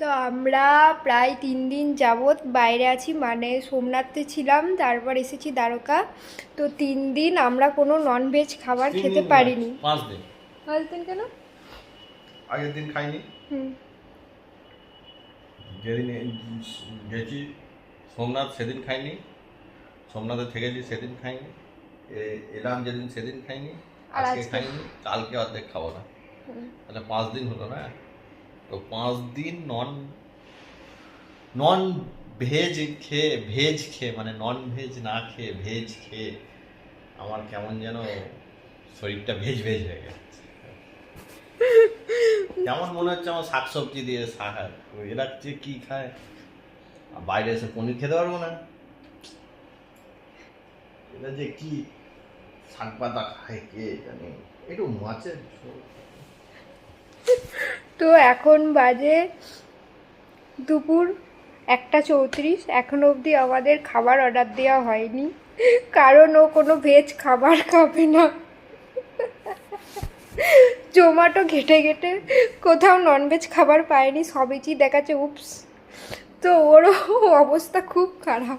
তো আমরা প্রায় তিন দিন যাবৎ বাইরে আছি মানে সোমনাথে ছিলাম তারপর এসেছি দ্বারকা। তো তিন দিন আমরা কোনো ননভেজ খাবার খেতে পারিনি। পাঁচ দিন। পাঁচ দিন কেন? আগের দিন খাইনি। হুম। যেদিন গেছি সোমনাথ সেদিন খাইনি। সোমনাথে থেকেছি সেদিন খাইনি। এ- এলাম যেদিন সেদিন খাইনি। আর আজকে আজকে? খাইনি কালকে অর্ধেক খাব না। তাহলে পাঁচ দিন হলো না? তো পাঁচ দিন নন নন ভেজ খেয়ে ভেজ খেয়ে মানে নন ভেজ না খেয়ে ভেজ খেয়ে আমার কেমন যেন শরীরটা ভেজ ভেজ হয়ে গেছে। কেমন মনে হচ্ছে আমার শাকসবজি দিয়ে শাক এরা যে কী খায়? আর বাইরে এসে পনির খেতে পারব না। এরা যে কি শাক পাতা খায় কে জানে? একটু মাছের তো এখন বাজে দুপুর একটা চৌত্রিশ। এখনও অবধি আমাদের খাবার অর্ডার দেওয়া হয়নি। কারণ ও কোনো ভেজ খাবার খাবে না। জোম্যাটো ঘেটে ঘেটে কোথাও ননভেজ খাবার পায়নি সবেজই দেখাচ্ছে উপস তো ওরও অবস্থা খুব খারাপ।